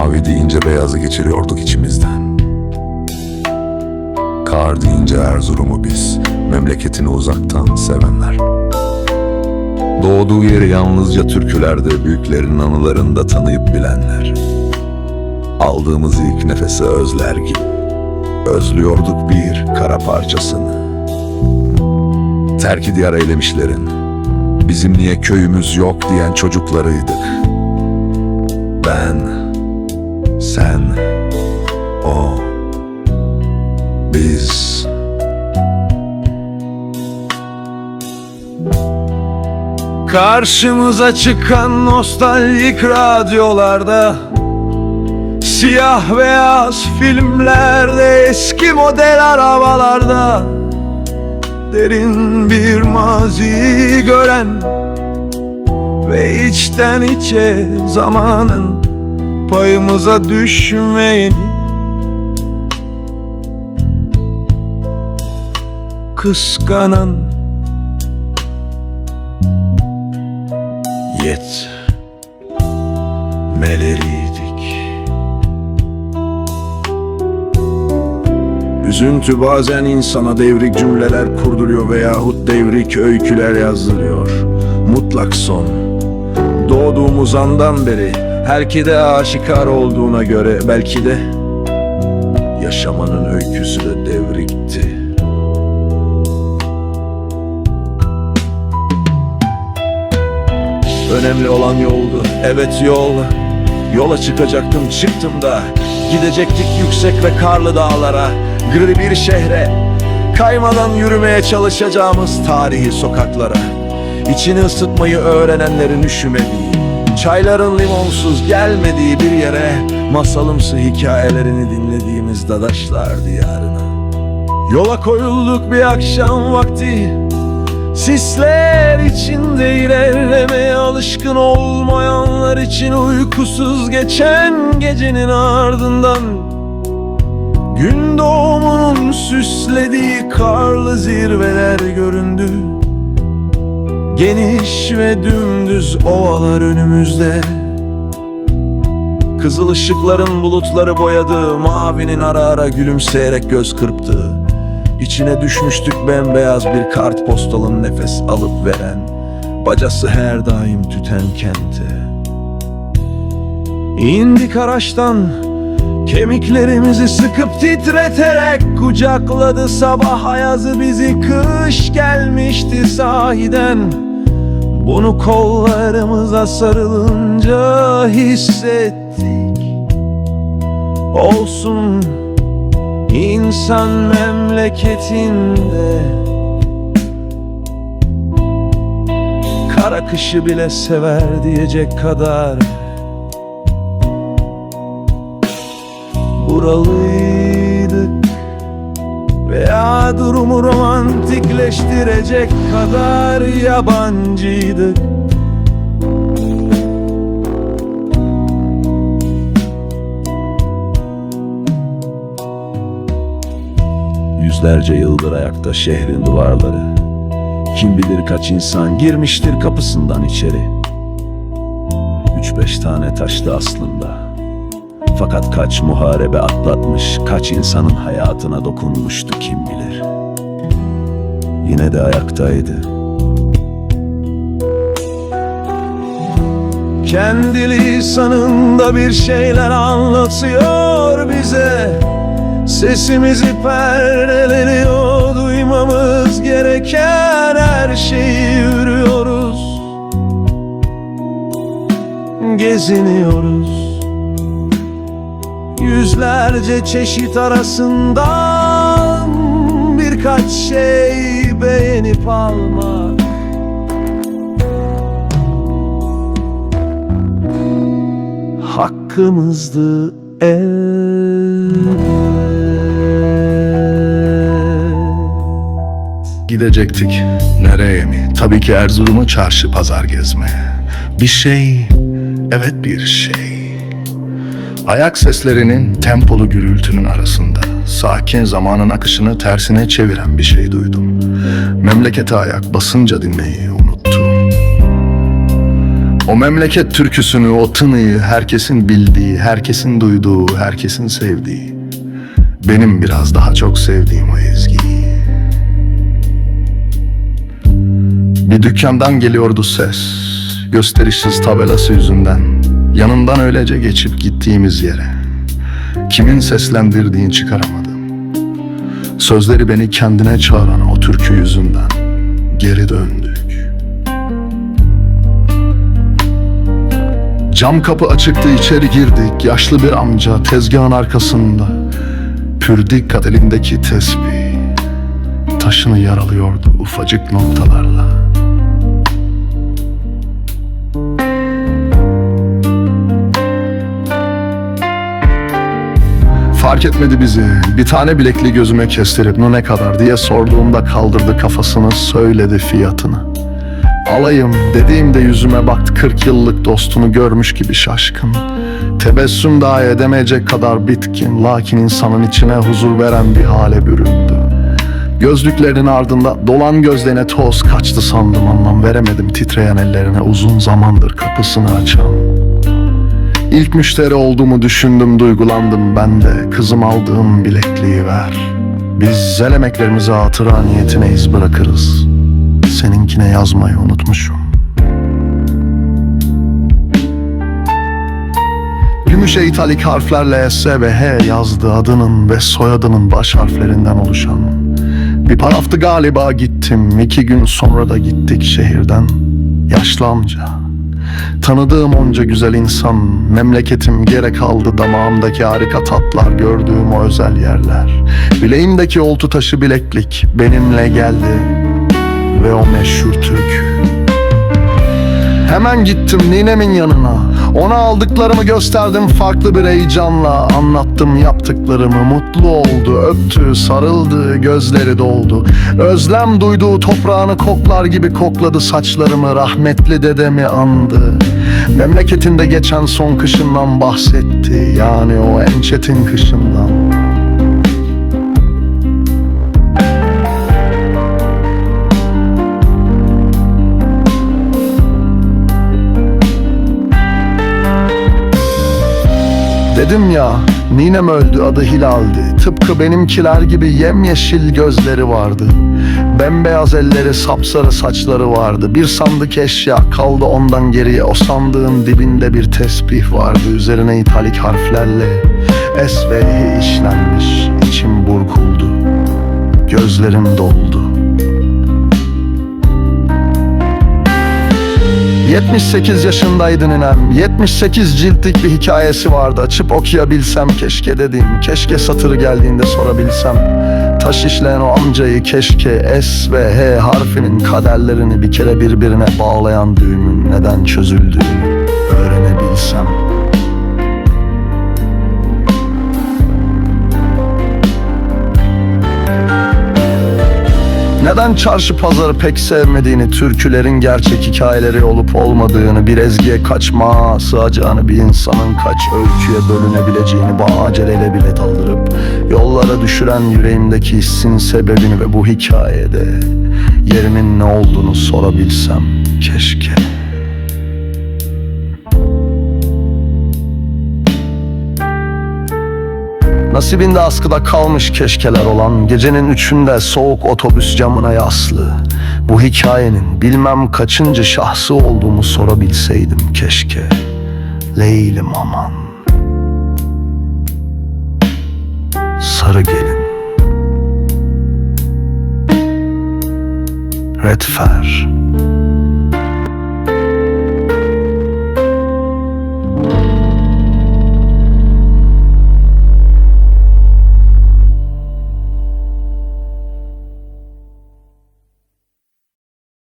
Mavi deyince beyazı geçiriyorduk içimizden. Kar deyince Erzurum'u biz, memleketini uzaktan sevenler. Doğduğu yeri yalnızca türkülerde, büyüklerin anılarında tanıyıp bilenler. Aldığımız ilk nefesi özler gibi, özlüyorduk bir kara parçasını. Terki diyar eylemişlerin, bizim niye köyümüz yok diyen çocuklarıydık. Sen, o, biz. Karşımıza çıkan nostaljik radyolarda Siyah beyaz filmlerde Eski model arabalarda Derin bir mazi gören Ve içten içe zamanın Payımıza düşmeyeni Kıskanan yet meleriydik. Üzüntü bazen insana devrik cümleler kurduruyor veyahut devrik öyküler yazdırıyor. Mutlak son. Doğduğumuz andan beri herki de aşikar olduğuna göre belki de yaşamanın öyküsü de devrikti. Önemli olan yoldu. Evet yol. Yola çıkacaktım çıktım da. Gidecektik yüksek ve karlı dağlara. Gri bir şehre. Kaymadan yürümeye çalışacağımız tarihi sokaklara. İçini ısıtmayı öğrenenlerin üşümediği. Çayların limonsuz gelmediği bir yere. Masalımsı hikayelerini dinlediğimiz dadaşlar diyarına. Yola koyulduk bir akşam vakti. Sisler içinde ilerlemeye alışkın olmayanlar için uykusuz geçen gecenin ardından Gün doğumunun süslediği karlı zirveler göründü Geniş ve dümdüz ovalar önümüzde. Kızıl ışıkların bulutları boyadığı Mavinin ara ara gülümseyerek göz kırptığı İçine düşmüştük bembeyaz bir kartpostalın nefes alıp veren Bacası her daim tüten kente. İndik araçtan Kemiklerimizi sıkıp titreterek Kucakladı sabah ayazı bizi. Kış gelmişti sahiden Bunu kollarımıza sarılınca hissettik. Olsun İnsan memleketinde. Kara kışı bile sever diyecek kadar. Buralıydık Veya durumu romantikleştirecek kadar yabancıydık Yüzlerce yıldır ayakta şehrin duvarları. Kim bilir kaç insan girmiştir kapısından içeri. Üç beş tane taştı aslında Fakat kaç muharebe atlatmış Kaç insanın hayatına dokunmuştu kim bilir. Yine de ayaktaydı. Kendi lisanında bir şeyler anlatıyor bize. Sesimizi perdeleniyor Duymamız gereken her şeyi yürüyoruz. Geziniyoruz Yüzlerce çeşit arasından Birkaç şey beğenip almak Hakkımızdı elbet Gidecektik. Nereye mi? Tabii ki Erzurum'a çarşı pazar gezmeye. Bir şey, evet bir şey. Ayak seslerinin tempolu gürültünün arasında sakin zamanın akışını tersine çeviren bir şey duydum. Memlekete ayak basınca dinleyi unuttum. O memleket türküsünü, o tınıyı herkesin bildiği, herkesin duyduğu, herkesin sevdiği. Benim biraz daha çok sevdiğim o ezgiyi. Bir dükkandan geliyordu ses. Gösterişsiz tabelası yüzünden. Yanından öylece geçip gittiğimiz yere. Kimin seslendirdiğini çıkaramadım. Sözleri beni kendine çağıran o türkü yüzünden. Geri döndük. Cam kapı açıktı içeri girdik. Yaşlı bir amca tezgahın arkasında. Pür dikkat elindeki tesbih. Taşını yaralıyordu ufacık noktalarla. Fark etmedi bizi. Bir tane bilekli gözüme kestirip ne kadar diye sorduğumda kaldırdı kafasını söyledi fiyatını. Alayım dediğimde yüzüme baktı 40 yıllık dostunu görmüş gibi şaşkın. Tebessüm dahi edemeyecek kadar bitkin lakin insanın içine huzur veren bir hale büründü. Gözlüklerin ardında dolan gözlerine toz kaçtı sandım anlam veremedim titreyen ellerine uzun zamandır kapısını açan. İlk müşteri olduğumu düşündüm duygulandım. Ben de Kızım aldığım bilekliği ver. Biz el emeklerimizi hatıra niyetine iz bırakırız. Seninkine yazmayı unutmuşum. Gümüşe italik harflerle S ve H yazdı adının ve soyadının baş harflerinden oluşan. Bir paraftı galiba gittim iki gün sonra da gittik şehirden. Yaşlı amca Tanıdığım onca güzel insan, memleketim gerek aldı damağımdaki harika tatlar, gördüğüm o özel yerler. Bileğimdeki oltu taşı bileklik benimle geldi ve o meşhur türkü. Hemen gittim ninemin yanına. Ona aldıklarımı gösterdim farklı bir heyecanla. Anlattım yaptıklarımı mutlu oldu Öptü sarıldı gözleri doldu. Özlem duyduğu toprağını koklar gibi kokladı saçlarımı Rahmetli dedemi andı. Memleketinde geçen son kışından bahsetti Yani o en çetin kışından Dedim ya ninem öldü adı Hilal'di. Tıpkı benimkiler gibi yemyeşil gözleri vardı. Bembeyaz elleri sapsarı saçları vardı. Bir sandık eşya kaldı ondan geriye. O sandığın dibinde bir tesbih vardı. Üzerine italik harflerle S ve H işlenmiş İçim burkuldu. Gözlerim doldu 78 yaşındaydı ninem 78 ciltlik bir hikayesi vardı. Açıp okuyabilsem keşke dedim. Keşke satırı geldiğinde sorabilsem. Taş işleyen o amcayı keşke S ve H harfinin kaderlerini Bir kere birbirine bağlayan düğümün neden çözüldüğünü Neden çarşı pazarı pek sevmediğini, türkülerin gerçek hikayeleri olup olmadığını, bir ezgiye kaçma sığacağını, bir insanın kaç öyküye bölünebileceğini bana aceleyle bile daldırıp yollara düşüren yüreğimdeki hissin sebebini ve bu hikayede yerimin ne olduğunu sorabilsem keşke. Nasibinde askıda kalmış keşkeler olan Gecenin üçünde soğuk otobüs camına yaslı. Bu hikayenin bilmem kaçıncı şahsı olduğumu sorabilseydim keşke. Leylim aman. Sarı gelin. Redfer